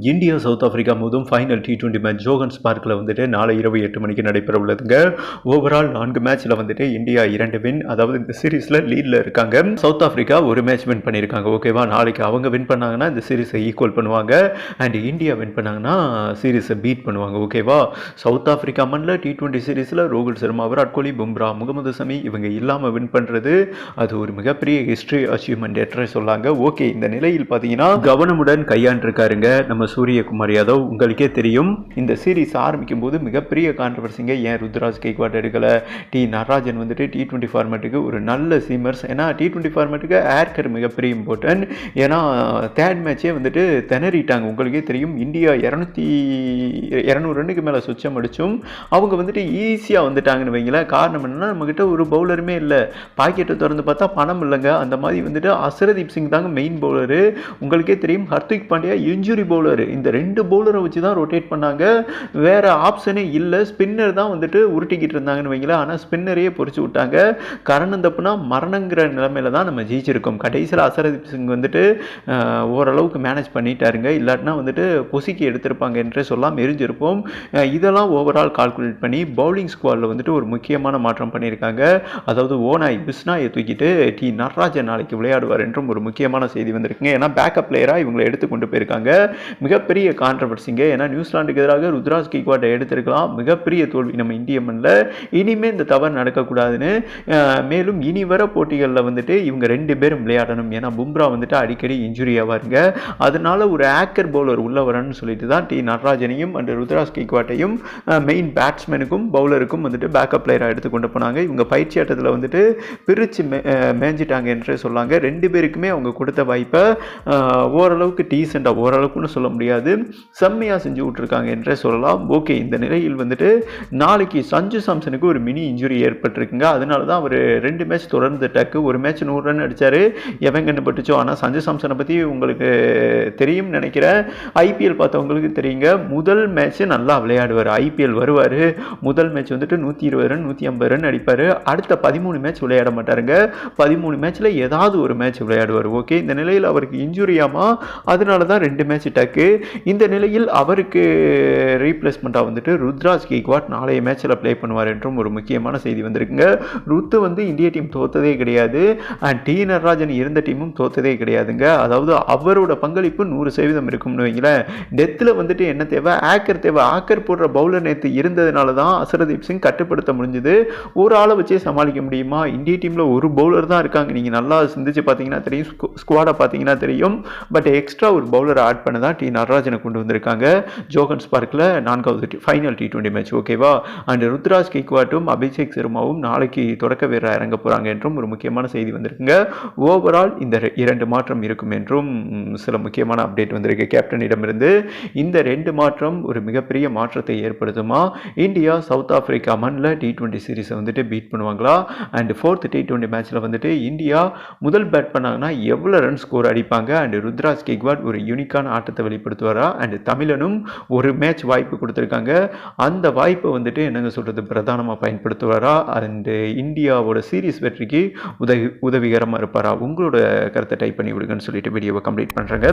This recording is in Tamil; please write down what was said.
இந்தியா சவுத் ஆப்பிரிக்கா மோதும் ஃபைனல் டி டுவெண்ட்டி மேட்ச் ஜோகன்ஸ் பார்க்கில் வந்துட்டு நாளை இரவு எட்டு மணிக்கு நடைபெற உள்ளதுங்க ஓவரால் நான்கு மேட்ச்சில் வந்துட்டு இந்தியா இரண்டு வின் அதாவது இந்த சீரீஸில் லீடில் இருக்காங்க. சவுத் ஆப்பிரிக்கா ஒரு மேட்ச் வின் பண்ணியிருக்காங்க ஓகேவா நாளைக்கு அவங்க வின் பண்ணாங்கன்னா இந்த சீரீஸை ஈக்குவல் பண்ணுவாங்க. அண்ட் இந்தியா வின் பண்ணாங்கன்னா சீரீஸை பீட் பண்ணுவாங்க ஓகேவா சவுத் ஆப்பிரிக்கா மண்ணில் டி டுவெண்ட்டி சீரீஸில் ரோஹித் சர்மா விராட் கோலி பும்ரா முகமது சமி இவங்க இல்லாமல் வின் பண்ணுறது அது ஒரு மிகப்பெரிய ஹிஸ்ட்ரி அச்சீவ்மெண்ட் என்ற சொல்லாங்க. ஓகே இந்த நிலையில் பார்த்தீங்கன்னா கவனமுடன் கையாண்டிருக்காருங்க. நம்ம சூரியகுமார் யாதவ் உங்களுக்கே தெரியும். இந்த சீரீஸ் ஆரம்பிக்கும் போது மிகப்பெரிய கான்ட்ரவர்சிங்க ஏன் ருத்ராஜ் கேக்வாட் எடுக்கலை? டி நடராஜன் வந்துட்டு டி டுவெண்ட்டி ஃபார்மேட்டுக்கு ஒரு நல்ல சீமர்ஸ் ஏன்னா டி டுவெண்ட்டி ஃபார்மேட்டுக்கு ஏர்கர் மிகப்பெரிய இம்பார்ட்டன்ட் ஏன்னா தேர்ட் மேட்சே வந்துட்டு திணறிட்டாங்க. உங்களுக்கே தெரியும். இந்தியா இரநூத்தி இரநூறு ரன்னுக்கு மேலே சுச்சம் அடிச்சும் அவங்க வந்துட்டு ஈஸியாக வந்துட்டாங்கன்னு வைங்களேன். காரணம் என்னென்னா நம்மக்கிட்ட ஒரு பவுலருமே இல்லை. பாக்கெட்டை திறந்து பார்த்தா பணம் இல்லைங்க. அந்த மாதிரி வந்துட்டு அசரதீப் சிங் தாங்க மெயின் பவுலரு உங்களுக்கே தெரியும். ஹர்திக் பாண்டியா இன்ஜுரி பவுலர் இந்த ரெண்டு பவுலரை வச்சு தான் ரொட்டேட் பண்ணாங்க. வேறு ஆப்ஷனே இல்லை. ஸ்பின்னர் தான் வந்துட்டு உருட்டிக்கிட்டு இருந்தாங்கன்னு வைங்களேன். ஆனால் ஸ்பின்னரையே பொறிச்சு விட்டாங்க. கரணம் தப்புனா மரணங்கிற நிலைமையில தான் நம்ம ஜெயிச்சிருக்கோம். கடைசியில் அசரதீப் சிங் வந்துட்டு ஓரளவுக்கு மேனேஜ் பண்ணிட்டாருங்க. இல்லாட்டினா வந்துட்டு பொசிக்கி எடுத்திருப்பாங்க என்றே சொல்லாமல் எரிஞ்சிருப்போம். இதெல்லாம் ஓவரால் கால்குலேட் பண்ணி பவுலிங் ஸ்குவாடில் வந்துட்டு ஒரு முக்கியமான மாற்றம் பண்ணியிருக்காங்க. அதாவது ஓனாய் பிஸ்னாயை தூக்கிட்டு டி நடராஜன் நாளைக்கு விளையாடுவார் என்றும் ஒரு முக்கியமான செய்தி வந்திருக்குங்க. ஏன்னா பேக்கப் பிளேயராக இவங்களை எடுத்து கொண்டு போயிருக்காங்க. மிகப்பெரிய கான்ட்ரவர்சிங்க ஏன்னா நியூசிலாந்துக்கு எதிராக ருத்ராஜ் கெய்க்வாட்டை எடுத்திருக்கலாம். மிகப்பெரிய தோல்வி நம்ம இந்திய மண்ணில். இனிமேல் இந்த தவறு நடக்கக்கூடாதுன்னு மேலும் இனி வர போட்டிகளில் வந்துட்டு இவங்க ரெண்டு பேரும் விளையாடணும். ஏன்னா பும்ரா வந்துட்டு அடிக்கடி இன்ஜுரி ஆவாருங்க. அதனால ஒரு ஆக்கர் பவுலர் உள்ள வரணும்னு சொல்லிட்டு தான் டி நடராஜனையும் அண்ட் ருத்ராஜ் கிக்வாட்டையும் மெயின் பேட்ஸ்மேனுக்கும் பவுலருக்கும் வந்துட்டு பேக்கப் பிளேயராக எடுத்து கொண்டு போனாங்க. இவங்க பயிற்சி ஆட்டத்தில் வந்துட்டு பிரித்து மே மேஞ்சிட்டாங்க என்று சொல்லாங்க. ரெண்டு பேருக்குமே அவங்க கொடுத்த வாய்ப்பை ஓரளவுக்கு டீசெண்டாக ஓரளவுக்குன்னு சொல்ல முடியாது. செம்மையாக செஞ்சு விட்ருக்காங்க என்றே சொல்லலாம். ஓகே இந்த நிலையில் வந்துட்டு நாளைக்கு சஞ்சு சாம்சனுக்கு ஒரு மினி இன்ஜுரி ஏற்பட்டிருக்குங்க. அதனால தான் அவர் ரெண்டு மேட்ச் தொடர்ந்து டக்கு ஒரு மேட்ச் நூறு ரன் அடித்தார் எவன் கண்டுபட்டுச்சோ ஆனால் சஞ்சு சாம்சனை பற்றி உங்களுக்கு தெரியும் நினைக்கிறேன். ஐபிஎல் பார்த்தவங்களுக்கு தெரியுங்க. முதல் மேட்ச்சு நல்லா விளையாடுவார். ஐபிஎல் வருவார். முதல் மேட்ச் வந்துட்டு நூற்றி இருபது ரன் நூற்றி ஐம்பது ரன் அடிப்பார். அடுத்த பதிமூணு மேட்ச் விளையாட மாட்டாருங்க. பதிமூணு மேட்ச்சில் ஏதாவது ஒரு மேட்ச் விளையாடுவார். ஓகே இந்த நிலையில் அவருக்கு இன்ஜுரியாமா அதனால தான் ரெண்டு மேட்ச் டக்கு. இந்த நிலையில் அவருக்கு ரீப்ளேஸ்மெண்ட்டாக வந்துட்டு ருத்ராஜ் கேக்வாட் நாளைய மேட்ச்சில் ப்ளே பண்ணுவார் என்றும் ஒரு முக்கியமான செய்தி வந்திருக்குங்க. ருத்து வந்து இந்திய டீம் தோத்ததே கிடையாது. அண்ட் டி நடராஜன் இருந்த டீமும் தோத்ததே கிடையாதுங்க. அதாவது அவரோட பங்களிப்பு நூறு சதவீதம் இருக்கும்னு வைங்களேன். டெத்தில் வந்துட்டு என்ன தேவை? ஆக்கர் தேவை. ஆக்கர் போடுற பவுலர் நேற்று இருந்ததுனால தான் அசரதீப் சிங் கட்டுப்படுத்த முடிஞ்சது. ஒரு ஆளை வச்சே சமாளிக்க முடியுமா? இந்திய டீமில் ஒரு பவுலர் தான் இருக்காங்க. நீங்கள் நல்லா சிந்திச்சு பார்த்தீங்கன்னா தெரியும். ஸ்குவாடை பார்த்தீங்கன்னா தெரியும். பட் எக்ஸ்ட்ரா ஒரு பவுலர் ஆட் பண்ண தான் டி நடராஜனை கொண்டு வந்திருக்காங்க. ஜோகன்ஸ் பார்க்கில் நான்காவது ஃபைனல் டி டுவெண்ட்டி மேட்ச் ஓகேவா அண்ட் ருத்ராஜ் கெய்க்வாட்டும் அபிஷேக் சர்மாவும் நாளைக்கு தொடக்க வீரராக இறங்க போகிறாங்க என்றும் ஒரு முக்கியமான செய்தி வந்திருக்குங்க. ஓவரால் இந்த இரண்டு மாற்றம் இருக்கும் என்றும் சில முக்கியமான அப்டேட் வந்திருக்கு. கேப்டனிடமிருந்து இந்த ரெண்டு மாற்றம் ஒரு மிகப்பெரிய மாற்றத்தை ஏற்படுத்துமா? இந்தியா சவுத் ஆஃப்ரிக்கா மண்ணில் டி டுவெண்ட்டி சீரிஸை வந்துட்டு பீட் பண்ணுவாங்களா? அண்ட் ஃபோர்த் டி டுவெண்ட்டி மேட்ச்சில் வந்துட்டு இந்தியா முதல் பேட் பண்ணாங்கன்னா எவ்வளோ ரன் ஸ்கோர் அடிப்பாங்க? அண்ட் ருத்ராஜ் கிக்வாட் ஒரு யூனிக்கான ஆட்டத்தை வெளிப்படுத்துவாரா? அண்ட் தமிழனும் ஒரு மேட்ச் வாய்ப்பு கொடுத்துருக்காங்க. அந்த வாய்ப்பை வந்துட்டு என்னங்க சொல்கிறது பிரதானமாக பயன்படுத்துவாரா? அண்டு இந்தியாவோட சீரீஸ் வெற்றிக்கு உதவி உதவிகரமாக இருப்பாரா? உங்களோட கருத்தை டைப் பண்ணி விடுங்கன்னு சொல்லிட்டு வீடியோவை கம்ப்ளீட் பண்ணுறேங்க